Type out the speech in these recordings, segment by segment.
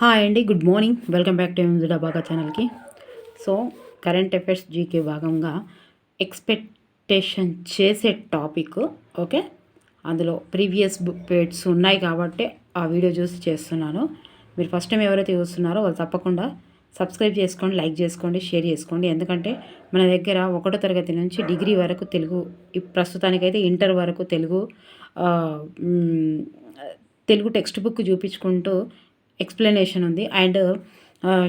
Hi అండి good morning welcome back to ఎంజుడా బాగా ఛానల్కి సో కరెంట్ అఫైర్స్ జీకే భాగంగా ఎక్స్పెక్టేషన్ చేసే టాపిక్ ఓకే అందులో ప్రీవియస్ బుక్ పేడ్స్ ఉన్నాయి కాబట్టి ఆ వీడియో చూసి చేస్తున్నాను. మీరు ఫస్ట్ టైం ఎవరైతే చూస్తున్నారో వాళ్ళు తప్పకుండా సబ్స్క్రైబ్ చేసుకోండి లైక్ చేసుకోండి షేర్ చేసుకోండి. ఎందుకంటే మన దగ్గర ఒకటో తరగతి నుంచి డిగ్రీ వరకు తెలుగు ఇప్ ప్రస్తుతానికైతే ఇంటర్ వరకు తెలుగు తెలుగు టెక్స్ట్ బుక్ చూపించుకుంటూ ఎక్స్ప్లెనేషన్ ఉంది. అండ్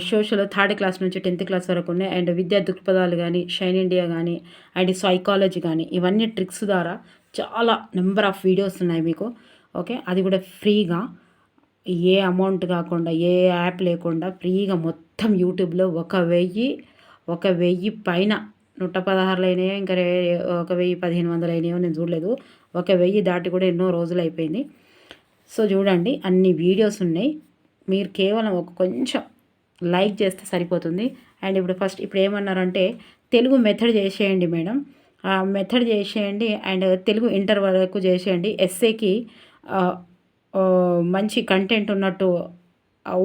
సోషల్ థర్డ్ క్లాస్ నుంచి టెన్త్ క్లాస్ వరకు ఉన్నాయి. అండ్ విద్యా దృక్పథాలు కానీ షైన్ ఇండియా కానీ అండ్ సైకాలజీ కానీ ఇవన్నీ ట్రిక్స్ ద్వారా చాలా నెంబర్ ఆఫ్ వీడియోస్ ఉన్నాయి మీకు. ఓకే అది కూడా ఫ్రీగా ఏ అమౌంట్ కాకుండా ఏ యాప్ లేకుండా ఫ్రీగా మొత్తం యూట్యూబ్లో ఒక వెయ్యి ఒక వెయ్యి పైన నూట పదహారులు అయినాయో ఇంకా రే- ఒక వెయ్యి పదిహేను వందలు అయినాయో నేను చూడలేదు. ఒక వెయ్యి దాటి కూడా ఎన్నో రోజులు అయిపోయింది. సో చూడండి. అన్ని వీడియోస్ ఉన్నాయి. మీరు కేవలం ఒక కొంచెం లైక్ చేస్తే సరిపోతుంది. అండ్ ఇప్పుడు ఫస్ట్ ఇప్పుడు ఏమన్నారంటే తెలుగు మెథడ్ చేసేయండి మేడం. మెథడ్ చేసేయండి అండ్ తెలుగు ఇంటర్ వరకు చేసేయండి. ఎస్ఏకి మంచి కంటెంట్ ఉన్నట్టు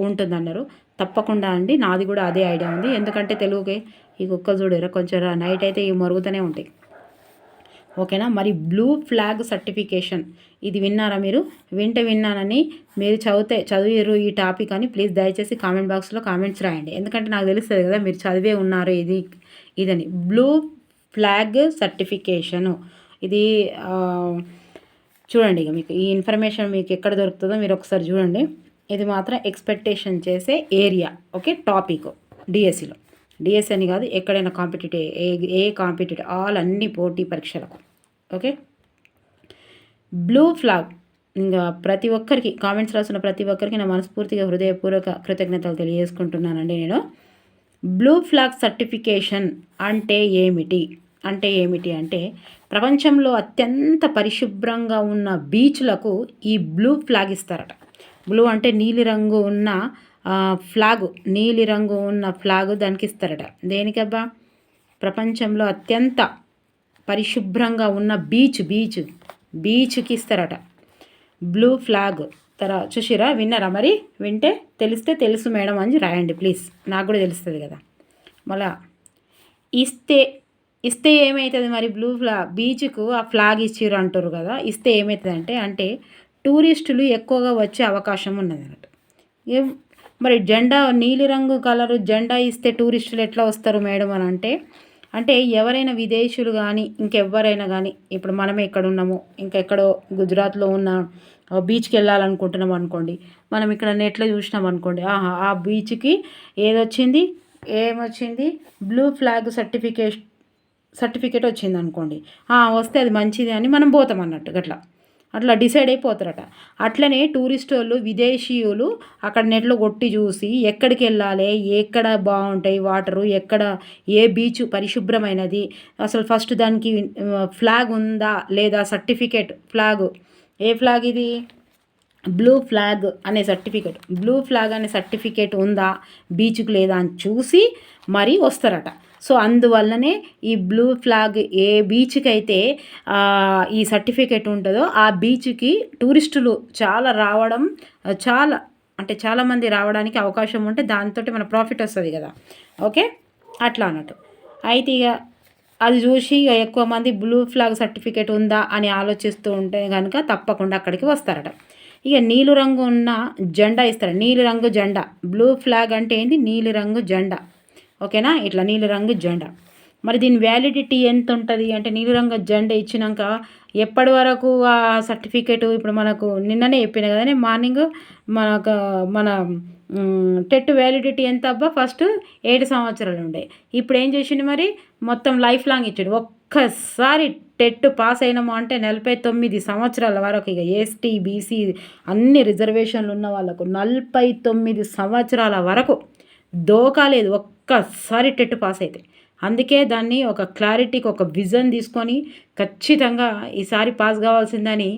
ఉంటుందన్నారు. తప్పకుండా అండి. నాది కూడా అదే ఐడియా ఉంది. ఎందుకంటే తెలుగుకి ఈ కుక్క చూడరా కొంచెం నైట్ అయితే ఇవి మరుగుతూనే ఉంటాయి. ఓకేనా? మరి బ్లూ ఫ్లాగ్ సర్టిఫికేషన్. ఇది విన్నారా మీరు? వింటే విన్నానని మీరు చదివితే చదివారు ఈ టాపిక్ అని ప్లీజ్ దయచేసి కామెంట్ బాక్స్లో కామెంట్స్ రాయండి. ఎందుకంటే నాకు తెలుస్తుంది కదా మీరు చదివే ఉన్నారు ఇది ఇదని. Blue flag certification. ఇది చూడండి ఇక మీకు. ఈ ఇన్ఫర్మేషన్ మీకు ఎక్కడ దొరుకుతుందో మీరు ఒకసారి చూడండి. ఇది మాత్రం ఎక్స్పెక్టేషన్ చేసే ఏరియా ఓకే? టాపిక్ డిఎస్సిలో. డిఎస్సి అని కాదు ఎక్కడైనా కాంపిటేటివ్ ఏ ఏ కాంపిటేటివ్ ఆల్ అన్ని పోటీ పరీక్షలకు. ఓకే? బ్లూ ఫ్లాగ్ ఇంకా ప్రతి ఒక్కరికి కామెంట్స్ రాస్తున్న ప్రతి ఒక్కరికి నా మనస్ఫూర్తిగా హృదయపూర్వక కృతజ్ఞతలు తెలియజేసుకుంటున్నానండి నేను. బ్లూ ఫ్లాగ్ సర్టిఫికేషన్ అంటే ఏమిటి? అంటే ఏమిటి అంటే ప్రపంచంలో అత్యంత పరిశుభ్రంగా ఉన్న బీచ్లకు ఈ బ్లూ ఫ్లాగ్ ఇస్తారట. బ్లూ అంటే నీలిరంగు ఉన్న ఫ్లాగ్ నీలిరంగు ఉన్న ఫ్లాగ్ దానికి ఇస్తారట. దేనికబ్బా? ప్రపంచంలో అత్యంత పరిశుభ్రంగా ఉన్న బీచ్ బీచ్ బీచ్కి ఇస్తారట. Blue flag. తర చూసిరా? విన్నారా మరి? వింటే తెలిస్తే తెలుసు మేడం అని రాయండి ప్లీజ్. నాకు కూడా తెలుస్తుంది కదా. మళ్ళా ఇస్తే ఇస్తే ఏమవుతుంది మరి బ్లూ ఫ్లా బీచ్కు ఆ ఫ్లాగ్ ఇచ్చిర్రు అంటారు కదా. ఇస్తే ఏమవుతుంది అంటే అంటే టూరిస్టులు ఎక్కువగా వచ్చే అవకాశం ఉన్నది అన్నట్టు ఏం మరి జెండా నీలిరంగు కలరు జెండా ఇస్తే టూరిస్టులు ఎట్లా వస్తారు మేడం అని అంటే అంటే ఎవరైనా విదేశీయులు కానీ ఇంకెవరైనా కానీ ఇప్పుడు మనమే ఇక్కడ ఉన్నాము ఇంకెక్కడో గుజరాత్లో ఉన్న బీచ్కి వెళ్ళాలనుకుంటున్నాం అనుకోండి మనం ఇక్కడ నెట్లో చూసినాం అనుకోండి ఆహా ఆ బీచ్కి ఏదొచ్చింది? ఏమొచ్చింది? బ్లూ ఫ్లాగ్ సర్టిఫికేట్ సర్టిఫికేట్ వచ్చింది అనుకోండి వస్తే అది మంచిది అని మనం పోతాం అన్నట్టు అట్లా అట్లా డిసైడ్ అయిపోతారట. అట్లనే టూరిస్ట్ వాళ్ళు విదేశీయులు అక్కడ నెట్లో కొట్టి చూసి ఎక్కడికి వెళ్ళాలి ఎక్కడ బాగుంటాయి వాటరు ఎక్కడ ఏ బీచ్ పరిశుభ్రమైనది అసలు ఫస్ట్ దానికి ఫ్లాగ్ ఉందా లేదా సర్టిఫికేట్ ఫ్లాగ్ ఏ ఫ్లాగ్ ఇది? బ్లూ ఫ్లాగ్ అనే సర్టిఫికేట్. బ్లూ ఫ్లాగ్ అనే సర్టిఫికేట్ ఉందా బీచ్కి లేదా అని చూసి మరీ వస్తారట. సో అందువల్లనే ఈ బ్లూ ఫ్లాగ్ ఏ బీచ్కి అయితే ఈ సర్టిఫికేట్ ఉంటుందో ఆ బీచ్కి టూరిస్టులు చాలా రావడం చాలా అంటే చాలామంది రావడానికి అవకాశం ఉంటే దాంతో మన ప్రాఫిట్ వస్తుంది కదా. ఓకే? అట్లా అన్నట్టు. అయితే ఇక అది చూసి ఇక ఎక్కువ మంది బ్లూ ఫ్లాగ్ సర్టిఫికేట్ ఉందా అని ఆలోచిస్తూ ఉంటే కనుక తప్పకుండా అక్కడికి వస్తారట. ఇక నీలి రంగు ఉన్న జెండా ఇస్తారు? నీలి రంగు జెండా. బ్లూ ఫ్లాగ్ అంటే ఏంది? నీలి రంగు జెండా. ఓకేనా? ఇట్లా నీలిరంగు జెండా. మరి దీని వ్యాలిడిటీ ఎంత ఉంటుంది అంటే నీలిరంగు జెండా ఇచ్చినాక ఎప్పటి వరకు ఆ సర్టిఫికేట్ ఇప్పుడు మనకు నిన్ననే చెప్పిన కదా మార్నింగ్ మనకు మన టెట్ వ్యాలిడిటీ ఎంత అబ్బా? ఫస్ట్ ఏడు సంవత్సరాలు ఉండే. ఇప్పుడు ఏం చేసిండు మరి? మొత్తం లైఫ్ లాంగ్ ఇచ్చాడు. ఒక్కసారి టెట్ పాస్ అయినాము అంటే నలభై తొమ్మిది సంవత్సరాల వరకు ఇక ఎస్టీ బీసీ అన్ని రిజర్వేషన్లు ఉన్న వాళ్ళకు నలభై తొమ్మిది సంవత్సరాల వరకు దోకా లేదు ఒక్కసారి టెట్ పాస్ అయితే. అందుకే దాన్ని ఒక క్లారిటీకి ఒక విజన్ తీసుకొని ఖచ్చితంగా ఈసారి పాస్ కావాల్సిందని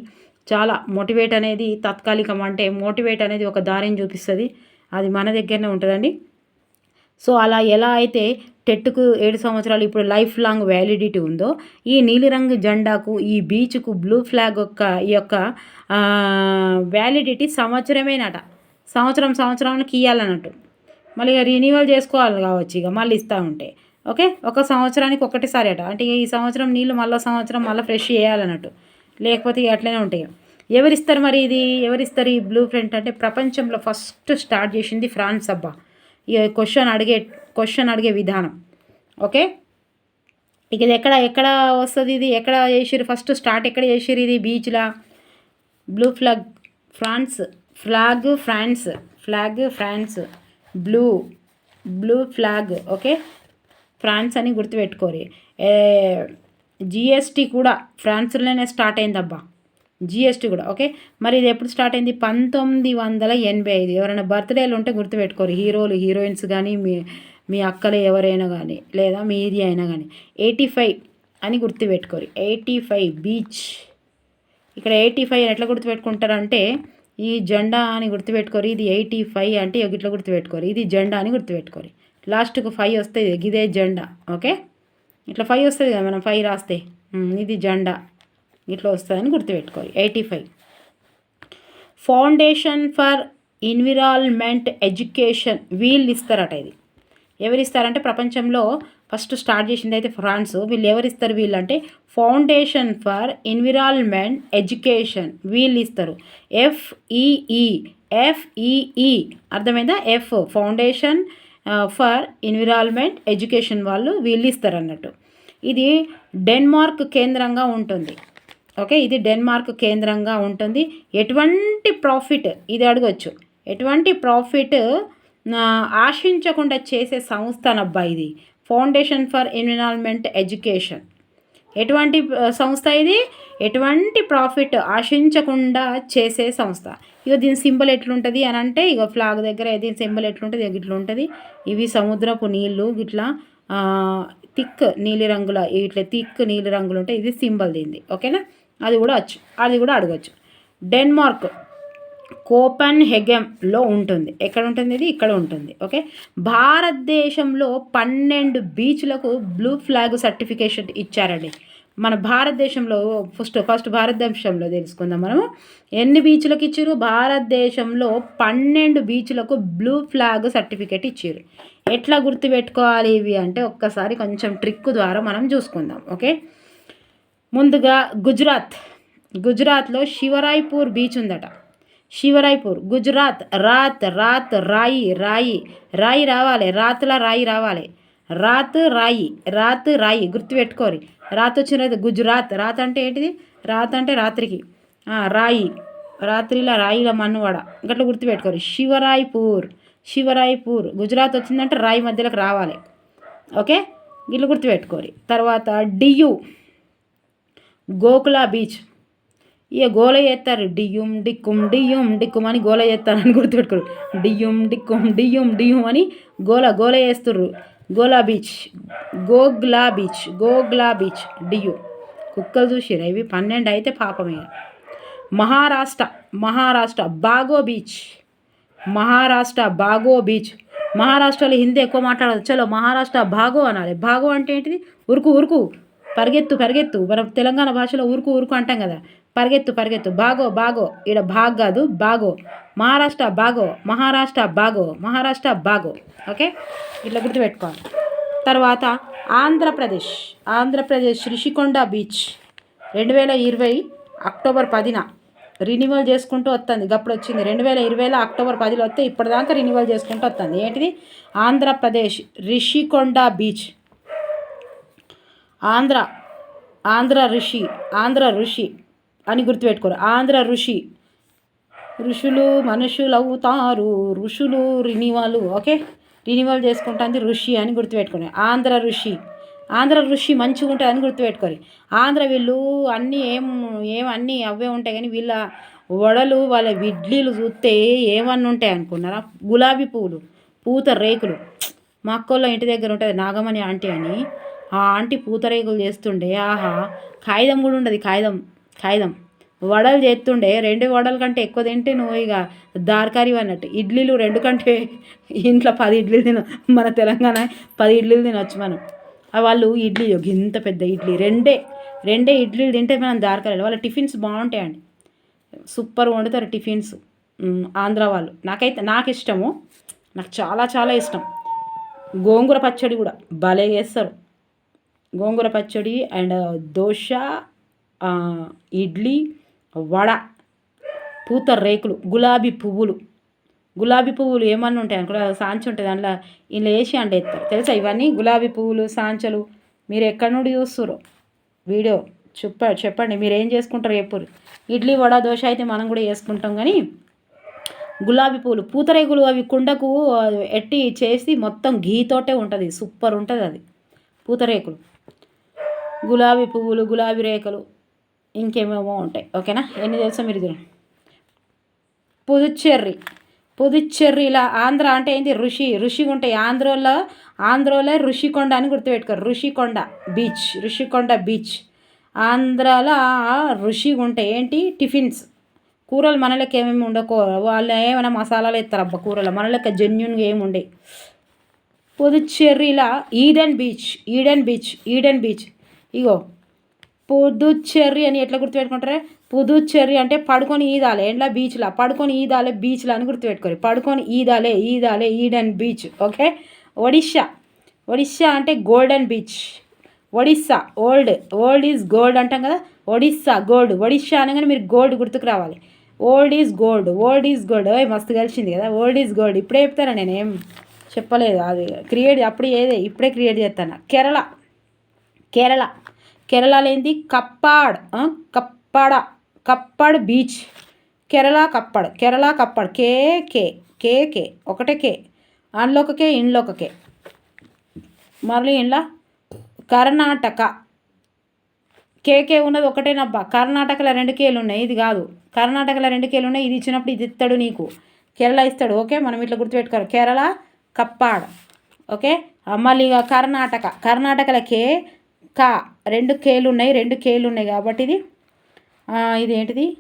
చాలా మోటివేట్ అనేది తాత్కాలికం అంటే మోటివేట్ అనేది ఒక దారిని చూపిస్తుంది. అది మన దగ్గరనే ఉంటుందండి. సో అలా ఎలా అయితే టెట్కు ఏడు సంవత్సరాలు ఇప్పుడు లైఫ్ లాంగ్ వ్యాలిడిటీ ఉందో ఈ నీలిరంగు జెండాకు ఈ బీచ్కు బ్లూ ఫ్లాగ్ యొక్క ఈ యొక్క వ్యాలిడిటీ సంవత్సరమేనట. సంవత్సరం సంవత్సరానికి ఇవ్వాలన్నట్టు మళ్ళీ ఇక రినీవల్ చేసుకోవాలి కావచ్చు ఇక మళ్ళీ ఇస్తూ ఉంటే. ఓకే? ఒక సంవత్సరానికి ఒకటిసారి అట. అంటే ఈ సంవత్సరం నీళ్ళు మళ్ళీ సంవత్సరం మళ్ళీ ఫ్రెష్ చేయాలన్నట్టు. లేకపోతే ఇక అట్లనే ఉంటాయి ఎవరిస్తారు మరి ఇది? ఎవరిస్తారు ఈ బ్లూ ప్రింట్ అంటే ప్రపంచంలో ఫస్ట్ స్టార్ట్ చేసింది ఫ్రాన్స్ అబ్బా. ఈ క్వశ్చన్ అడిగే క్వశ్చన్ అడిగే విధానం. ఓకే? ఇక ఇది ఎక్కడ ఎక్కడ వస్తుంది ఇది? ఎక్కడ చేసిరు ఫస్ట్ స్టార్ట్ ఎక్కడ చేసిరు ఇది బీచ్లా blue flag France flag France flag France blue blue flag okay? France అని గుర్తుపెట్టుకోరి. జిఎస్టీ కూడా ఫ్రాన్స్లోనే స్టార్ట్ అయిందబ్బా. జిఎస్టీ కూడా ఓకే? మరి ఇది ఎప్పుడు స్టార్ట్ అయింది? పంతొమ్మిది వందల ఎనభై ఐదు. ఎవరైనా బర్త్డేలు ఉంటే గుర్తుపెట్టుకోరు. హీరోలు హీరోయిన్స్ కానీ మీ మీ అక్కలు ఎవరైనా కానీ లేదా మీది అయినా కానీ ఎయిటీ ఫైవ్ అని గుర్తుపెట్టుకోరు. Eighty five beach. ఇక్కడ ఎయిటీ ఫైవ్ ఎట్లా గుర్తుపెట్టుకుంటారంటే ఈ జెండా అని గుర్తుపెట్టుకోరు ఇది ఎయిటీ ఫైవ్ అంటే ఇట్లా గుర్తుపెట్టుకోరు ఇది జెండా అని గుర్తుపెట్టుకోరు. లాస్ట్కు ఫైవ్ వస్తుంది ఇదే జెండా ఓకే? ఇట్లా ఫైవ్ వస్తుంది కదా మనం ఫైవ్ రాస్తే ఇది జెండా ఇట్లా వస్తుందని గుర్తుపెట్టుకోరు eighty five. Foundation for environment education వీళ్ళు ఇస్తారట ఇది. ఎవరు ఇస్తారంటే ప్రపంచంలో ఫస్ట్ స్టార్ట్ చేసింది అయితే ఫ్రాన్స్. వీళ్ళు ఎవరు ఇస్తారు ఫౌండేషన్ ఫర్ ఎన్విరాన్మెంట్ ఎడ్యుకేషన్ వీళ్ళు ఇస్తారు. ఎఫ్ఈఈ ఎఫ్ఈఈ అర్థమైందా? F foundation for environment education వాళ్ళు వీళ్ళు ఇస్తారు అన్నట్టు ఇది డెన్మార్క్ కేంద్రంగా ఉంటుంది. ఓకే? ఇది డెన్మార్క్ కేంద్రంగా ఉంటుంది. ఎటువంటి ప్రాఫిట్? ఇది అడగొచ్చు. ఎటువంటి ప్రాఫిట్ ఆశించకుండా చేసే సంస్థనబ్బా ఇది. Foundation for environment education. ఎటువంటి సంస్థ ఇది? ఎటువంటి ప్రాఫిట్ ఆశించకుండా చేసే సంస్థ. ఇక దీని సింబల్ ఎట్లుంటుంది అని అంటే ఇక ఫ్లాగ్ దగ్గర దీని సింబల్ ఎట్లుంటుంది ఇక గిట్ల ఉంటుంది. ఇవి సముద్రపు నీళ్ళు ఇట్లా థిక్ నీలి రంగుల ఇట్లా థిక్ నీలి రంగులు ఉంటాయి. ఇది సింబల్ దీనిది. ఓకేనా? అది కూడా వచ్చు అది కూడా అడగచ్చు. డెన్మార్క్ కోపన్ హెగెంలో ఉంటుంది. ఎక్కడ ఉంటుంది ఇది? ఇక్కడ ఉంటుంది. ఓకే? భారతదేశంలో పన్నెండు బీచ్లకు బ్లూ ఫ్లాగ్ సర్టిఫికేషన్ ఇచ్చారండి. మన భారతదేశంలో ఫస్ట్ ఫస్ట్ భారతదేశంలో తెలుసుకుందాం మనము. ఎన్ని బీచ్లకు ఇచ్చారు భారతదేశంలో పన్నెండు బీచ్లకు బ్లూ ఫ్లాగ్ సర్టిఫికేట్ ఇచ్చారు ఎట్లా గుర్తుపెట్టుకోవాలి ఇవి అంటే ఒక్కసారి కొంచెం ట్రిక్ ద్వారా మనం చూసుకుందాం. ఓకే? ముందుగా గుజరాత్. గుజరాత్లో శివరాయ్పూర్ బీచ్ ఉందట. శివరాయ్పూర్ గుజరాత్ రాత్ రాత్ రాయి రాయి రాయి రావాలి రాత్లా రాయి రావాలి. రాత్ రాయి రాత్ రాయి గుర్తుపెట్టుకోరి. రాత్ వచ్చిన గుజరాత్ రాత్ అంటే ఏంటిది? రాత్ అంటే రాత్రికి. రాయి రాత్రిలో రాయిల మన్నువాడ. గట్ల గుర్తుపెట్టుకోరు. శివరాయ్పూర్ శివరాయ్పూర్ గుజరాత్ వచ్చిందంటే రాయి మధ్యలోకి రావాలి. ఓకే? గిట్లు గుర్తుపెట్టుకోరి. తర్వాత డియు గోకులా బీచ్. ఇక గోల చేస్తారు. డియ్యం డిక్కుం డియ్యం డిక్కుం అని గోల చేస్తారని గుర్తుపెట్టుకోరు. డియ్యం డిక్కుం డియ్యం డియ్యం అని గోల గోల చేస్తుర్రు. Gola beach Gogla beach Gogla beach Diu కుక్కలు చూసిరు ఇవి పన్నెండు అయితే పాపమే మహారాష్ట్ర మహారాష్ట్ర బాగో బీచ్. మహారాష్ట్ర బాగో బీచ్. మహారాష్ట్రలో హిందీ ఎక్కువ మాట్లాడదు. చలో మహారాష్ట్ర బాగో అనాలి. బాగో అంటే ఏంటిది? ఉరుకు ఉరుకు. పరిగెత్తు పరిగెత్తు. మనం తెలంగాణ భాషలో ఉరుకు ఉరుకు అంటాం కదా. పరిగెత్తు పరిగెత్తు. బాగో బాగో. ఈడ బాగ్ కాదు బాగో. మహారాష్ట్ర బాగో మహారాష్ట్ర బాగో మహారాష్ట్ర బాగో. ఓకే? ఇట్లా గుర్తుపెట్టుకోవాలి. తర్వాత ఆంధ్రప్రదేశ్. ఆంధ్రప్రదేశ్ రిషికొండ బీచ్. రెండు వేల ఇరవై అక్టోబర్ పదిన రినివల్ చేసుకుంటూ వస్తుంది. గప్పుడు వచ్చింది. రెండు వేల ఇరవైలో అక్టోబర్ పదిలో వస్తే ఇప్పటిదాకా రినివల్ చేసుకుంటూ వస్తుంది. ఏంటిది? ఆంధ్రప్రదేశ్ రిషికొండ బీచ్. ఆంధ్ర ఆంధ్ర ఋషి ఆంధ్ర ఋషి. అని గుర్తుపెట్టుకోరు. ఆంధ్ర ఋషి. ఋషులు మనుషులు అవుతారు ఋషులు రినివాలు ఓకే? రినివల్ చేసుకుంటుంది ఋషి అని గుర్తుపెట్టుకోండి ఆంధ్ర ఋషి. ఆంధ్ర ఋషి మంచిగా ఉంటుంది అని గుర్తుపెట్టుకోరు. ఆంధ్ర వీళ్ళు అన్నీ ఏం ఏం అన్నీ అవే ఉంటాయి కానీ వీళ్ళ వడలు వాళ్ళ ఇడ్లీలు చూస్తే ఏమన్నా ఉంటాయి అనుకున్నారా? గులాబీ పువ్వులు పూత రేకులు. మా అక్కోళ్ళ ఇంటి దగ్గర ఉంటుంది నాగమణి ఆంటీ అని. ఆ ఆంటీ పూతరేకులు చేస్తుండే ఆహా కాగితం కూడా ఉండదు కాగితం. కాగితం వడలు చేస్తుండే రెండు వడల కంటే ఎక్కువ తింటే నువ్వు ఇక దార్కారి అన్నట్టు. ఇడ్లీలు రెండు కంటే ఇంట్లో పది ఇడ్లీలు తిన మన తెలంగాణ పది ఇడ్లీలు తినొచ్చు మనం. వాళ్ళు ఇడ్లీ ఇంత పెద్ద ఇడ్లీ. రెండే రెండే ఇడ్లీలు తింటే మనం దార్కారి వాళ్ళ టిఫిన్స్ బాగుంటాయండి. సూపర్ వండుతారు టిఫిన్స్. ఆంధ్ర వాళ్ళు. నాకైతే నాకు ఇష్టము. నాకు చాలా చాలా ఇష్టం. గోంగూర పచ్చడి కూడా భలే చేస్తారు. గోంగూర పచ్చడి అండ్ దోశ ఇడ్లీ వడ పూత రేకులు గులాబీ పువ్వులు. గులాబీ పువ్వులు ఏమన్నా ఉంటాయి అనుకో సాంచి ఉంటుంది అందులో ఇలా వేసి అంటే తెలుసా? ఇవన్నీ గులాబీ పువ్వులు సాంచలు. మీరు ఎక్కడి నుండి చూస్తుర్రో? వీడియో చెప్ప చెప్పండి. మీరు ఏం చేసుకుంటారు ఎప్పుడు. ఇడ్లీ వడ దోశ అయితే మనం కూడా చేసుకుంటాం కానీ గులాబీ పువ్వులు పూతరేకులు అవి కుండకు ఎట్టి చేసి మొత్తం ఘీతోటే ఉంటుంది. సూపర్ ఉంటుంది అది. పూతరేకులు గులాబీ పువ్వులు గులాబీ రేకులు. ఇంకేమేమో ఉంటాయి. ఓకేనా? ఎన్ని తెలుసా మీరు చూడండి పుదుచ్చెర్రి. పుదుచ్చెర్రిలా ఆంధ్ర అంటే ఏంటి ఋషి. ఋషిగా ఉంటాయి ఆంధ్రలో ఆంధ్రలో ఋషికొండ అని గుర్తుపెట్టుకోరు. ఋషికొండ బీచ్. ఋషికొండ బీచ్. ఆంధ్రాలో ఋషిగా ఉంటాయి ఏంటి? టిఫిన్స్. కూరలు మనలకి ఏమేమి ఉండకో వాళ్ళు ఏమైనా మసాలాలు ఇస్తారు అబ్బా కూరలు. మన జెన్యున్గా ఏమి ఉండే పుదుచ్చెర్రిలా Eden beach. Eden beach. Eden beach. ఇగో పుదుచ్చెర్రి అని ఎట్లా గుర్తుపెట్టుకుంటారే? పుదుచ్చెర్రి అంటే పడుకొని ఈదాలే ఎండ్ల బీచ్లా. పడుకొని ఈదాలే బీచ్లా అని గుర్తుపెట్టుకోరు. పడుకొని ఈదాలే ఈదాలే Eden beach. Okay? Odisha Odisha అంటే golden beach. Odisha old. Old is gold అంటాం కదా? ఒడిస్సా గోల్డ్. ఒడిషా అనగానే మీరు గోల్డ్ గుర్తుకు రావాలి. Old is gold. Old is gold. ఓయ్ మస్తు కలిసింది కదా? Old is gold. ఇప్పుడే చెప్తాను నేను ఏం చెప్పలేదు. అది క్రియేట్ అప్పుడు ఏదే ఇప్పుడే క్రియేట్ చేస్తాను? కేరళ. కేరళ. కేరళలో ఏంది Kappad Kappad Kappad beach. Kerala Kappad Kerala Kappad. K K K K. ఒకటే కే. అందులో ఒక కే ఇంట్లో ఒక కే. మళ్ళీ ఇంట్లో కర్ణాటక. కేకే ఉన్నది ఒకటేనబ్బా. కర్ణాటకలో రెండు కేలు ఉన్నాయి ఇది కాదు. కర్ణాటకలో రెండు కేలు ఉన్నాయి ఇది ఇచ్చినప్పుడు ఇది ఇస్తాడు నీకు. కేరళ ఇస్తాడు. ఓకే? మనం ఇట్లా గుర్తుపెట్టుకోవాలి. కేరళ కప్పాడ్. ఓకే? మళ్ళీ ఇక కర్ణాటక. కర్ణాటకలో కా. రెండు కేలు ఉన్నాయి రెండు కేలు ఉన్నాయి కాబట్టి ఇది ఇదేంటిది ఇది ఏంటిది?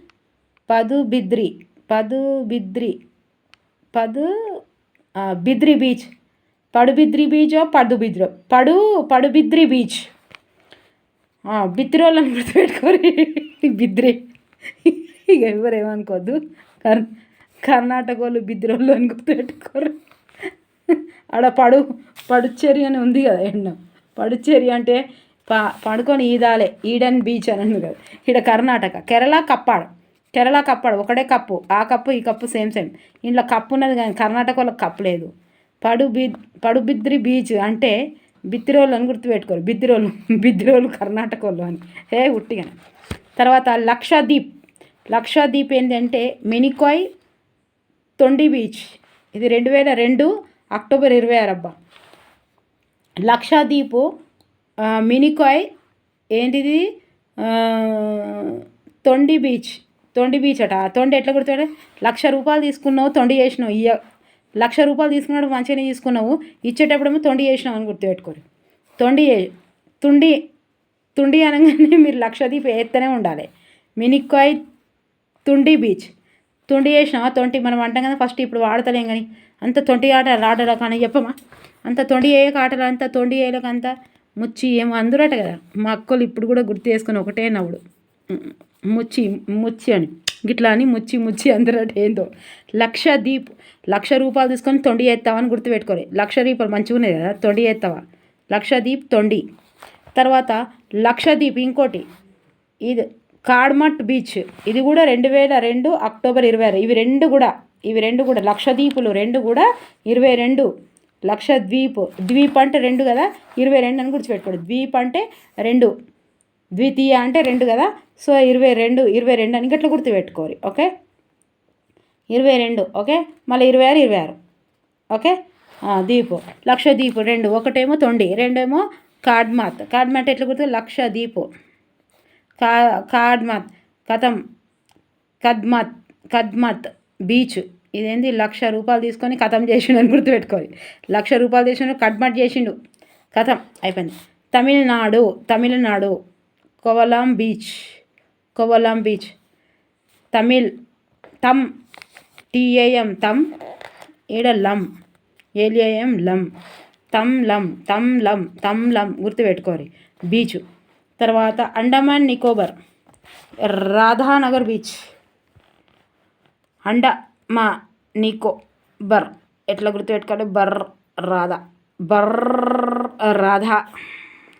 Padubidri Padubidri Padubidri beach. Padubidri బీచో పడుబిద్రో పడు పడుబిద్రి బీచ్. ఆ, బిత్తిరోళ్ళని గుర్తుపెట్టుకోరి. బిద్రి. ఇక ఎవరేమనుకోవద్దు కర్ కర్ణాటక వాళ్ళు బిద్రోళ్ళు అని గుర్తుపెట్టుకోరు. ఆడ పడు పడుచ్చేరి అని ఉంది కదా ఎండ. పడుచ్చేరి అంటే పా పడుకొని ఈదాలే ఈడన్ బీచ్ అని ఉంది కదా. ఇక్కడ కర్ణాటక కేరళ కప్పాడు. కేరళ కప్పాడు ఒకటే కప్పు ఆ కప్పు ఈ కప్పు సేమ్ సేమ్. ఇంట్లో కప్పు ఉన్నది కానీ కర్ణాటక వాళ్ళకి కప్పు లేదు. పడు బి పడుబిద్రి బీచ్ అంటే బిత్తిరోళ్ళు అని గుర్తుపెట్టుకోరు. బిద్దిరోళ్ళు బిద్దిరోళ్ళు కర్ణాటక వాళ్ళు అని. ఏ ఉట్టిగా. తర్వాత లక్షద్వీప్. లక్షద్వీప్ ఏంటంటే మెనికాయ్ తొండి బీచ్. ఇది రెండు వేల రెండు అక్టోబర్ ఇరవై ఆరు అబ్బా. లక్షద్వీప్ మినికాయ్ ఏంటిది? తొండి బీచ్. తొండి బీచ్ అట. తొండి ఎట్లా గుర్తుపెట్టే? లక్ష రూపాయలు తీసుకున్నావు తొండి చేసినావు. ఇయ్య. లక్ష రూపాయలు తీసుకున్నాడు మంచిగానే తీసుకున్నావు. ఇచ్చేటప్పుడేమో తొండి చేసినావు అని గుర్తుపెట్టుకోరు. తొండి తుండి తుండి అనగానే మీరు లక్షదీప్ ఎత్తనే ఉండాలి. మినికాయ్ తుండి బీచ్. తొండి చేసినావా? తొంటి మనం అంటాం కదా ఫస్ట్ ఇప్పుడు వాడతలేం కానీ. అంత తొంటి ఆట ఆటలు కానీ చెప్పమా అంత తొండి వేయక ఆటలు అంత తొండి చేయలేక అంతా ముచ్చి ఏమో అందరట కదా. మా అక్కలు ఇప్పుడు కూడా గుర్తు చేసుకుని ఒకటే నవ్వుడు. ముచ్చి ముచ్చి అని. గిట్లా అని ముచ్చి ముచ్చి అందరట ఏందో. లక్ష దీప్ లక్ష రూపాయలు తీసుకొని తొండి చేస్తావని గుర్తుపెట్టుకోరు లక్ష రూపాయలు మంచిగా ఉన్నాయి కదా తొండి చేస్తావా? లక్షదీప్ తొండి. తర్వాత లక్షదీప్ ఇంకోటి. ఇది కాడ్మట్ బీచ్. ఇది కూడా రెండు వేల రెండు అక్టోబర్ ఇరవై ఆరు. ఇవి రెండు కూడా ఇవి రెండు కూడా లక్షదీపులు రెండు కూడా ఇరవై రెండు. లక్ష ద్వీప్ అంటే రెండు కదా? ఇరవై రెండు అని గుర్తుపెట్టుకోండి. ద్వీప్ అంటే రెండు. ద్వితీయ అంటే రెండు కదా? సో ఇరవై రెండు ఇరవై రెండు అని గట్ల గుర్తుపెట్టుకోరు. ఓకే? ఇరవై రెండు. ఓకే? మళ్ళీ ఇరవై ఆరు ఇరవై ఆరు. ఓకే? ఆ, దీపు లక్ష దీపు రెండు. ఒకటేమో తొండి రెండేమో కాడ్మాత్. కాడ్మాత్ ఎట్లా గుర్తు? లక్ష దీపు కా కాడ్మాత్. కథం. కద్మత్. కద్మత్. బీచ్. ఇదేంది? లక్ష రూపాయలు తీసుకొని కథం చేసిండు అని గుర్తుపెట్టుకోవాలి. లక్ష రూపాయలు చేసిండు కట్మట్ చేసిండు. కథం అయిపోయింది. Tamil Nadu Tamil Nadu Kovalam beach Kovalam beach. తమిళ్ తమ్ టిఏఎం తమ్ ఈడ లం ఏలిఏఎం లం. తమ్ లం తమ్ లం తమ్ లం గుర్తుపెట్టుకోరి బీచ్. తర్వాత అండమాన్ నికోబార్. రాధానగర్ బీచ్. అండ మా నీకో బర్. ఎట్లా గుర్తుపెట్టుకోవాలి? బర్ రాధా. బర్ర రాధా.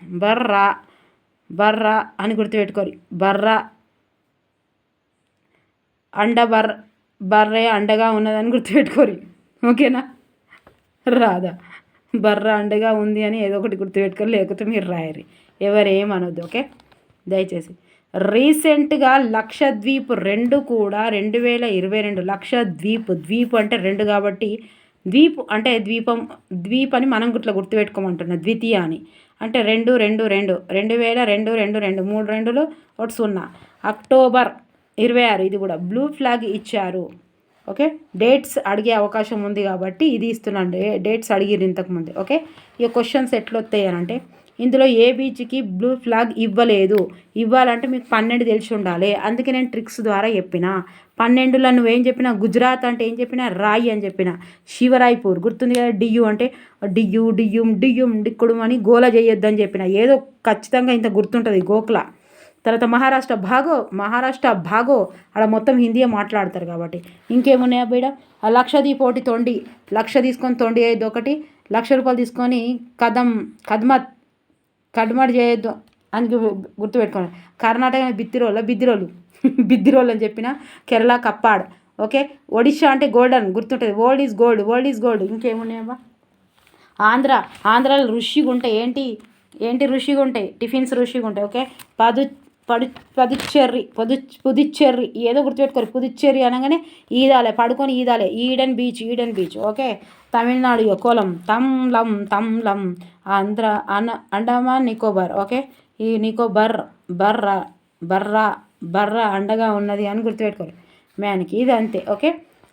బర్రా బర్రా అని గుర్తుపెట్టుకోవాలి. బర్రా అండ బర్. బర్రె అండగా ఉన్నదని గుర్తుపెట్టుకోరి ఓకేనా? రాదా బర్ర అండగా ఉంది అని ఏదో ఒకటి గుర్తుపెట్టుకోరు లేకపోతే మీరు రాయరి. ఎవరేమనొద్దు ఓకే? దయచేసి. రీసెంట్గా లక్షద్వీప్ రెండు కూడా రెండు వేల ఇరవై రెండు లక్షద్వీప్ ద్వీప్ అంటే రెండు కాబట్టి ద్వీప్ అంటే ద్వీపం ద్వీప్ అని మనం గుట్ల గుర్తుపెట్టుకోమంటున్నాం ద్వితీయ అని. అంటే రెండు రెండు రెండు రెండు వేల రెండు రెండు రెండు మూడు రెండులు ఒకటి సున్నా. అక్టోబర్ ఇరవై ఆరు ఇది కూడా బ్లూ ఫ్లాగ్ ఇచ్చారు. ఓకే? డేట్స్ అడిగే అవకాశం ఉంది కాబట్టి ఇది ఇస్తున్నాను. డేట్స్ అడిగిరు ఇంతకుముందు ఓకే? ఈ క్వశ్చన్స్ ఎట్లొస్తాయి అని అంటే ఇందులో ఏ బీచ్కి బ్లూ ఫ్లాగ్ ఇవ్వలేదు. ఇవ్వాలంటే మీకు పన్నెండు తెలిసి ఉండాలి. అందుకే నేను ట్రిక్స్ ద్వారా చెప్పిన. పన్నెండులో నువ్వేం చెప్పినా? గుజరాత్ అంటే ఏం చెప్పినా? రాయి అని చెప్పిన. శివరాయ్పూర్ గుర్తుంది కదా? డియు అంటే డియు డియ్యుం డియ్యుం డిక్కుడు అని గోల చేయొద్దని చెప్పిన. ఏదో ఖచ్చితంగా ఇంత గుర్తుంటుంది గోకుల. తర్వాత మహారాష్ట్ర భాగో మహారాష్ట్ర భాగో. అక్కడ మొత్తం హిందీయే మాట్లాడతారు కాబట్టి. ఇంకేమున్నాయా బీడ? ఆ లక్షదీప్ ఒకటి తొండి. లక్ష తీసుకొని తొండి అయ్యేది ఒకటి. లక్ష రూపాయలు తీసుకొని కదం కద్మత్ కట్టుమడి చేయొద్దు అని గుర్తుపెట్టుకోండి. కర్ణాటక బిత్తిరోళ్ళ బిద్దిరోలు బిద్దిరోలు అని చెప్పిన కేరళ కప్పాడ్. ఓకే? ఒడిషా అంటే గోల్డెన్ గుర్తుంటుంది. Old is gold old is gold ఇంకేమున్నాయమ్మా Andhra ఆంధ్రాలో ఋషిగా ఉంటాయి ఏంటి? ఏంటి ఋషిగా ఉంటాయి టిఫిన్స్ ఋషిగా ఉంటాయి ఓకే? పదు పడు పదుచ్చెర్రి పొదు పుదుచ్చెర్రి ఏదో గుర్తుపెట్టుకోరు. పుదుచ్చెర్రి అనగానే ఈదాలే పడుకొని ఈదాలే. Eden beach Eden beach. Okay? Tamil Nadu Kovalam. తమ్లం తమ్లం. ఆంధ్ర అన అండమాన్ నికోబార్. ఓకే? ఈ నికోబార్ బర్ర బర్రా బర్ర అండగా ఉన్నది అని గుర్తుపెట్టుకోరు. మ్యాన్కి ఇది అంతే. ఓకే?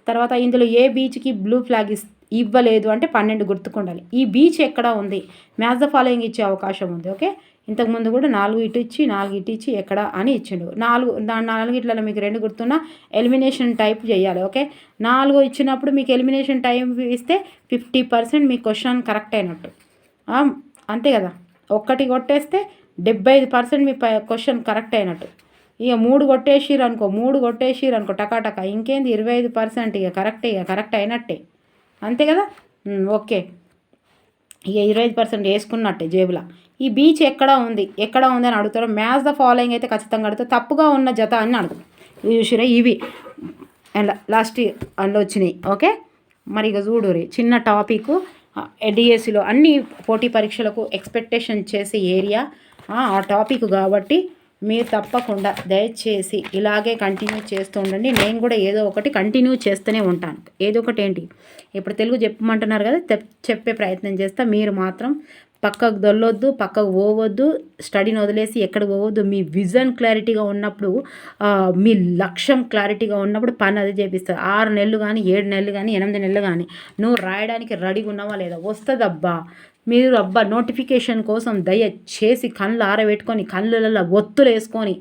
తర్వాత ఇందులో ఏ బీచ్కి బ్లూ ఫ్లాగ్ ఇస్ ఇవ్వలేదు అంటే పన్నెండు గుర్తుకుండాలి. ఈ బీచ్ ఎక్కడ ఉంది? మ్యాచ్ ద ఫాలోయింగ్ ఇచ్చే అవకాశం ఉంది. ఓకే? ఇంతకుముందు కూడా నాలుగు ఇటు ఇచ్చి నాలుగు ఇటు ఇచ్చి ఎక్కడ అని ఇచ్చిండు. నాలుగు దాని నాలుగు ఇట్లలో మీకు రెండు గుర్తున్నా ఎలిమినేషన్ టైప్ చేయాలి ఓకే? నాలుగు ఇచ్చినప్పుడు మీకు ఎలిమినేషన్ టైం ఇస్తే ఫిఫ్టీ పర్సెంట్ మీ క్వశ్చన్ కరెక్ట్ అయినట్టు. అంతే కదా? ఒక్కటి కొట్టేస్తే డెబ్బై ఐదు పర్సెంట్ మీ క్వశ్చన్ కరెక్ట్ అయినట్టు. ఇక మూడు కొట్టేసిరు అనుకో మూడు కొట్టేసిరు అనుకో టకాటక ఇంకేంది? ఇరవై ఐదు పర్సెంట్ ఇక కరెక్టే ఇక కరెక్ట్ అయినట్టే. అంతే కదా? ఓకే. ఇక ఇరవై ఐదు పర్సెంట్ వేసుకున్నట్టే జేబులో. ఈ బీచ్ ఎక్కడ ఉంది? ఎక్కడ ఉంది అని అడుగుతారు. మ్యాచ్ ద ఫాలోయింగ్ అయితే ఖచ్చితంగా అడుగుతారు. తప్పుగా ఉన్న జత అని అడుగుతారు. ఇవి చూసిరా ఇవి. లాస్ట్ అందులో వచ్చినాయి. ఓకే? మరి ఇక చూడురి చిన్న టాపిక్. డిఎస్సిలో అన్ని పోటీ పరీక్షలకు ఎక్స్పెక్టేషన్ చేసే ఏరియా. ఆ టాపిక్ కాబట్టి మీరు తప్పకుండా దయచేసి ఇలాగే కంటిన్యూ చేస్తూ ఉండండి. నేను కూడా ఏదో ఒకటి కంటిన్యూ చేస్తూనే ఉంటాను. ఏదో ఒకటి ఏంటి? ఇప్పుడు తెలుగు చెప్పమంటున్నారు కదా చెప్పే ప్రయత్నం చేస్తా. మీరు మాత్రం పక్కకు దొల్లొద్దు పక్కకు పోవద్దు స్టడీని వదిలేసి ఎక్కడికి పోవద్దు. మీ విజన్ క్లారిటీగా ఉన్నప్పుడు మీ లక్ష్యం క్లారిటీగా ఉన్నప్పుడు పని అది చేపిస్తుంది ఆరు నెలలు కానీ ఏడు నెలలు కానీ ఎనిమిది నెలలు కానీ నువ్వు రాయడానికి రెడీగా ఉన్నావా లేదా? వస్తుందబ్బా. మీరు అబ్బా నోటిఫికేషన్ కోసం దయచేసి కళ్ళు ఆరబెట్టుకొని కళ్ళల్లో ఒత్తులు వేసుకొని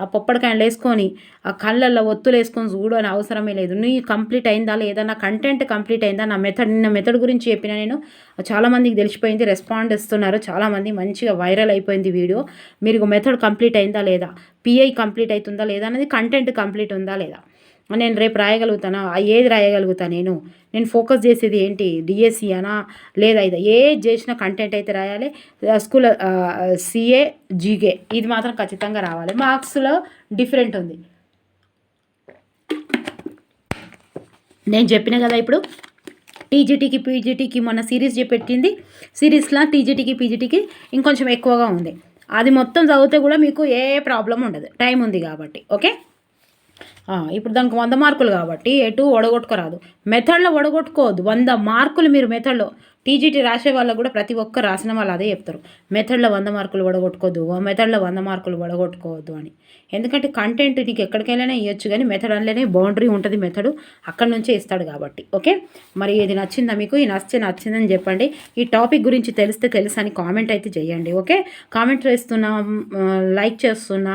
ఆ పొప్పడికాయలు వేసుకొని ఆ కళ్ళల్లో ఒత్తులు వేసుకొని చూడని అవసరమే లేదు. నీ కంప్లీట్ అయిందా లేదా? నా కంటెంట్ కంప్లీట్ అయిందా? నా మెథడ్ నిన్న మెథడ్ గురించి చెప్పిన నేను. చాలామందికి తెలిసిపోయింది రెస్పాండ్ ఇస్తున్నారు. చాలామంది మంచిగా వైరల్ అయిపోయింది వీడియో. మీరు మెథడ్ కంప్లీట్ అయిందా లేదా? పిఐ కంప్లీట్ అవుతుందా లేదా? అనేది కంటెంట్ కంప్లీట్ ఉందా లేదా? నేను రేపు రాయగలుగుతానా? ఏది రాయగలుగుతా నేను? నేను ఫోకస్ చేసేది ఏంటి? డిఎస్సి అనా? లేదా ఇది? ఏది చేసిన కంటెంట్ అయితే రాయాలి? స్కూల్ సిఏ జీకే ఇది మాత్రం ఖచ్చితంగా రావాలి. మార్క్స్లో డిఫరెంట్ ఉంది. నేను చెప్పిన కదా ఇప్పుడు? టీజీటీకి పీజీటీకి మొన్న సిరీస్ చెప్పెట్టింది సిరీస్లో టీజీటీకి పీజీటీకి ఇంకొంచెం ఎక్కువగా ఉంది. అది మొత్తం చదివితే కూడా మీకు ఏ ప్రాబ్లం ఉండదు. టైం ఉంది కాబట్టి. ఓకే ఇప్పుడు దానికి వంద మార్కులు కాబట్టి ఎటు ఒడగొట్టుకోరాదు. మెథడ్లో ఒడగొట్టుకోవద్దు. వంద మార్కులు మీరు మెథడ్లో టీజీటీ రాసే వాళ్ళకు కూడా ప్రతి ఒక్క రాసిన వాళ్ళు అదే చెప్తారు. మెథడ్లో వంద మార్కులు వడగొట్టుకోవద్దు మెథడ్లో వంద మార్కులు వడగొట్టుకోవద్దు అని. ఎందుకంటే కంటెంట్ నీకు ఎక్కడికైనా ఇవ్వచ్చు కానీ మెథడ్ అనలేనే బౌండరీ ఉంటుంది మెథడు. అక్కడ నుంచే ఇస్తాడు కాబట్టి ఓకే? మరి ఇది నచ్చిందా మీకు? ఈ నచ్చే నచ్చిందని చెప్పండి. ఈ టాపిక్ గురించి తెలిస్తే తెలుసు అని కామెంట్ అయితే చేయండి ఓకే? కామెంట్ చేస్తున్నా లైక్ చేస్తున్నా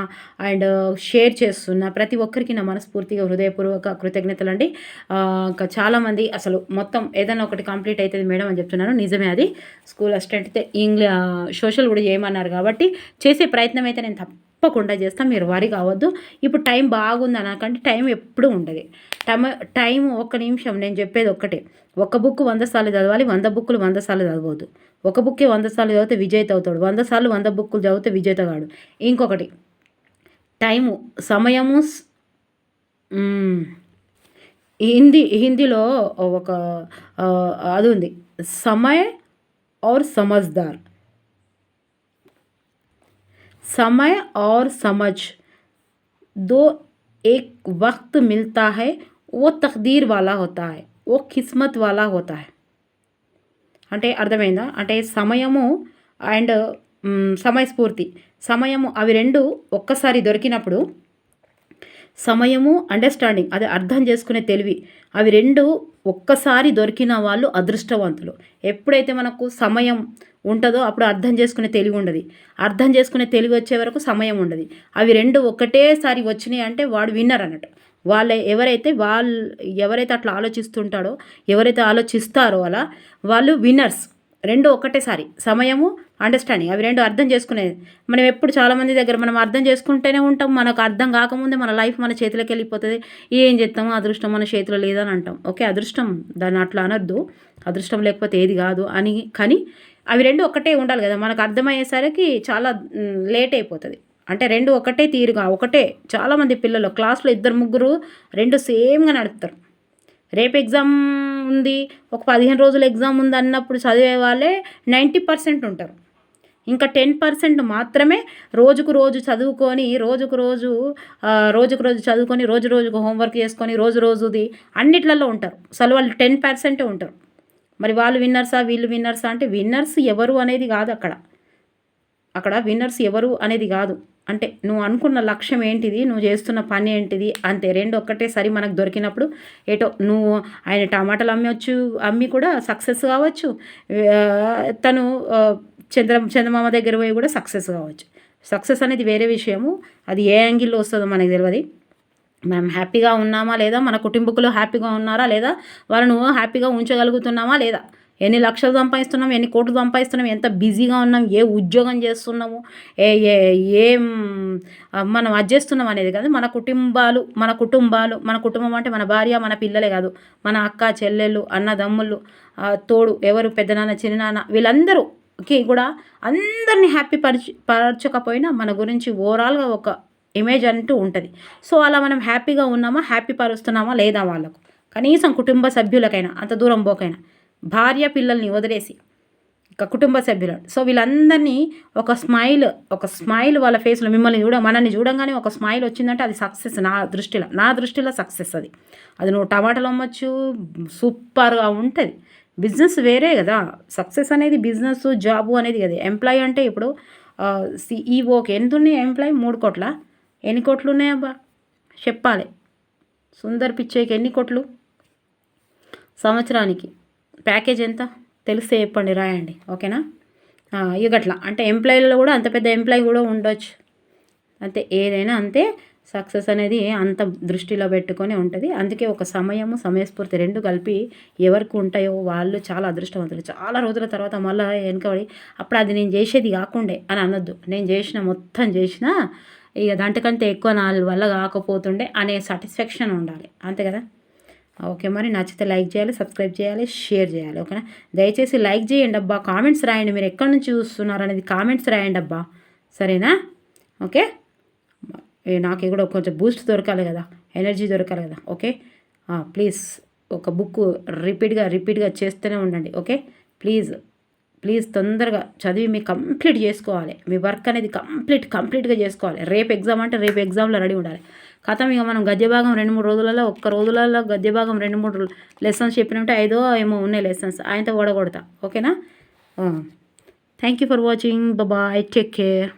అండ్ షేర్ చేస్తున్నా ప్రతి ఒక్కరికి నా మనస్ఫూర్తిగా హృదయపూర్వక కృతజ్ఞతలు అండి చాలామంది అసలు మొత్తం ఏదైనా ఒకటి కంప్లీట్ అవుతుంది మేడం అని చెప్తున్నారు. అన్నారు నిజమే అది. స్కూల్ అసిస్టెంట్ అయితే ఇంగ్లీ సోషల్ కూడా చేయమన్నారు కాబట్టి చేసే ప్రయత్నం అయితే నేను తప్పకుండా చేస్తాం. మీరు వారి కావద్దు. ఇప్పుడు టైం బాగుంది అనకంటే టైం ఎప్పుడు ఉండదు. టైం టైం ఒక్క నిమిషం. నేను చెప్పేది ఒక్కటే. ఒక బుక్ వంద సార్లు చదవాలి. వంద బుక్కులు వంద సార్లు చదవద్దు. ఒక బుక్కే వంద సార్లు చదివితే విజేత అవుతాడు. వంద సార్లు వంద బుక్కులు చదివితే విజేత కాడు. ఇంకొకటి. టైము సమయము హిందీ హిందీలో ఒక అది ఉంది. సమయ और समझदार समय और समझ दो एक वक्त मिलता है वो तकदीर वाला होता है वो किस्मत वाला होता है అంటే అర్థమైందా అంటే సమయము అండ్ సమయస్ఫూర్తి సమయము అవి రెండు ఒక్కసారి దొరికినప్పుడు సమయము అండర్స్టాండింగ్ అదే అర్థం చేసుకునే తెలివి అవి రెండు ఒక్కసారి దొరికిన వాళ్ళు అదృష్టవంతులు. ఎప్పుడైతే మనకు సమయం ఉంటుందో అప్పుడు అర్థం చేసుకునే తెలివి ఉండదు. అర్థం చేసుకునే తెలివి వచ్చే వరకు సమయం ఉండదు. అవి రెండు ఒకటేసారి వచ్చినాయి అంటే వాడు విన్నర్ అన్నట్టు. వాళ్ళ ఎవరైతే వాళ్ళు ఎవరైతే అట్లా ఆలోచిస్తుంటాడో ఎవరైతే ఆలోచిస్తారో అలా వాళ్ళు విన్నర్స్ రెండు ఒకటేసారి. సమయము అండర్స్టాండింగ్ అవి రెండు అర్థం చేసుకునేది. మనం ఎప్పుడు చాలామంది దగ్గర మనం అర్థం చేసుకుంటూనే ఉంటాం. మనకు అర్థం కాకముందే మన లైఫ్ మన చేతిలోకి వెళ్ళిపోతుంది. ఏం చేస్తాము అదృష్టం మన చేతిలో లేదని అంటాం. ఓకే అదృష్టం. దాన్ని అట్లా అనొద్దు. అదృష్టం లేకపోతే ఏది కాదు అని. కానీ అవి రెండు ఒకటే ఉండాలి కదా. మనకు అర్థమయ్యేసరికి చాలా లేట్ అయిపోతుంది. అంటే రెండు ఒకటే తీరుగా ఒకటే. చాలామంది పిల్లలు క్లాస్లో ఇద్దరు ముగ్గురు రెండు సేమ్గా నడుపుతారు. రేపు ఎగ్జామ్ ఉంది. ఒక పదిహేను రోజులు ఎగ్జామ్ ఉంది అన్నప్పుడు చదివే వాళ్ళే నైంటీ పర్సెంట్ ఉంటారు. ఇంకా టెన్ పర్సెంట్ మాత్రమే రోజుకు రోజు చదువుకొని రోజుకు రోజు రోజుకు రోజు చదువుకొని రోజు రోజుకు హోంవర్క్ చేసుకొని రోజు రోజుది అన్నిట్లలో ఉంటారు. అసలు వాళ్ళు టెన్ పర్సెంటే ఉంటారు. మరి వాళ్ళు విన్నర్సా వీళ్ళు విన్నర్సా అంటే విన్నర్స్ ఎవరు అనేది కాదు అక్కడ. అక్కడ విన్నర్స్ ఎవరు అనేది కాదు. అంటే నువ్వు అనుకున్న లక్ష్యం ఏంటిది నువ్వు చేస్తున్న పని ఏంటిది అంతే. రెండు ఒక్కటేసారి మనకు దొరికినప్పుడు ఏటో నువ్వు ఆయన టమాటాలు అమ్మవచ్చు అమ్మి కూడా సక్సెస్ కావచ్చు. తను చంద్ర చంద్రమామ దగ్గర పోయి కూడా సక్సెస్ కావచ్చు. సక్సెస్ అనేది వేరే విషయము. అది ఏ యాంగిల్లో వస్తుందో మనకు తెలియదు మనం హ్యాపీగా ఉన్నామా లేదా? మన కుటుంబకులు హ్యాపీగా ఉన్నారా లేదా? వాళ్ళను హ్యాపీగా ఉంచగలుగుతున్నామా లేదా? ఎన్ని లక్షలు సంపాదిస్తున్నాం? ఎన్ని కోట్లు సంపాదిస్తున్నాం? ఎంత బిజీగా ఉన్నాం? ఏ ఉద్యోగం చేస్తున్నాము? ఏ ఏ ఏం మనం అది చేస్తున్నాం అనేది కాదు. మన కుటుంబాలు మన కుటుంబాలు మన కుటుంబం అంటే మన భార్య మన పిల్లలే కాదు. మన అక్క చెల్లెళ్ళు అన్నదమ్ముళ్ళు తోడు ఎవరు పెద్దనాన్న చిన్ననాన్న కి కూడా అందరినీ హ్యాపీ పరిచి పరచకపోయినా మన గురించి ఓవరాల్గా ఒక ఇమేజ్ అంటూ ఉంటుంది. సో అలా మనం హ్యాపీగా ఉన్నామా హ్యాపీ పరుస్తున్నామా లేదా వాళ్ళకు? కనీసం కుటుంబ సభ్యులకైనా అంత దూరం పోకైనా భార్య పిల్లల్ని వదిలేసి ఇక కుటుంబ సభ్యులు. సో వీళ్ళందరినీ ఒక స్మైల్ ఒక స్మైల్ వాళ్ళ ఫేస్లో మిమ్మల్ని చూడ మనల్ని చూడంగానే ఒక స్మైల్ వచ్చిందంటే అది సక్సెస్ నా దృష్టిలో నా దృష్టిలో సక్సెస్ అది. అది నువ్వు టమాటాలు అమ్మచ్చు సూపర్గా ఉంటుంది. బిజినెస్ వేరే కదా. సక్సెస్ అనేది బిజినెస్ జాబు అనేది కదా ఎంప్లాయ్ అంటే ఇప్పుడు సిఈఓకి ఎంత ఉన్నాయి ఎంప్లాయ్? మూడు కోట్ల? ఎన్ని కోట్లు ఉన్నాయబ్బా చెప్పాలి. సుందర్ పిచ్చయ్యకి ఎన్ని కోట్లు? సంవత్సరానికి. ప్యాకేజ్ ఎంత? తెలిస్తే చెప్పండి రాయండి. ఓకేనా? ఇగట్లా. అంటే ఎంప్లాయీలో కూడా అంత పెద్ద ఎంప్లాయీ కూడా ఉండొచ్చు. అంతే ఏదైనా అంతే. సక్సెస్ అనేది అంత దృష్టిలో పెట్టుకొని ఉంటుంది. అందుకే ఒక సమయము సమయస్ఫూర్తి రెండు కలిపి ఎవరికి ఉంటాయో వాళ్ళు చాలా అదృష్టవంతులు. చాలా రోజుల తర్వాత మళ్ళీ వెనుకబడి అప్పుడు అది నేను చేసేది కాకుండే అని అనొద్దు. నేను చేసిన మొత్తం చేసిన ఇక దాంట్కంటే ఎక్కువ నా వల్ల కాకపోతుండే అనే సాటిస్ఫాక్షన్ ఉండాలి. అంతే కదా? ఓకే మరి నచ్చితే లైక్ చేయాలి సబ్స్క్రైబ్ చేయాలి షేర్ చేయాలి ఓకేనా? దయచేసి లైక్ చేయండి అబ్బా. కామెంట్స్ రాయండి. మీరు ఎక్కడి నుంచి చూస్తున్నారు అనేది కామెంట్స్ రాయండి అబ్బా. సరేనా? ఓకే? నాకు కూడా కొంచెం బూస్ట్ దొరకాలి కదా ఎనర్జీ దొరకాలి కదా ఓకే ప్లీజ్ ఒక బుక్ రిపీట్గా రిపీట్గా చేస్తూనే ఉండండి ఓకే ప్లీజ్ ప్లీజ్ తొందరగా చదివి మీ కంప్లీట్ చేసుకోవాలి. మీ వర్క్ అనేది కంప్లీట్ కంప్లీట్గా చేసుకోవాలి. రేపు ఎగ్జామ్ అంటే రేపు ఎగ్జామ్లో రెడీ ఉండాలి. కథం ఇక మనం గద్యభాగం రెండు మూడు రోజులలో ఒక్క రోజులలో గద్యభాగం రెండు మూడు లెసన్స్ చెప్పినట్టే ఐదో ఏమో ఉన్నాయి లెసన్స్ ఆయనతో ఓడగొడతా ఓకేనా thank you for watching bye take care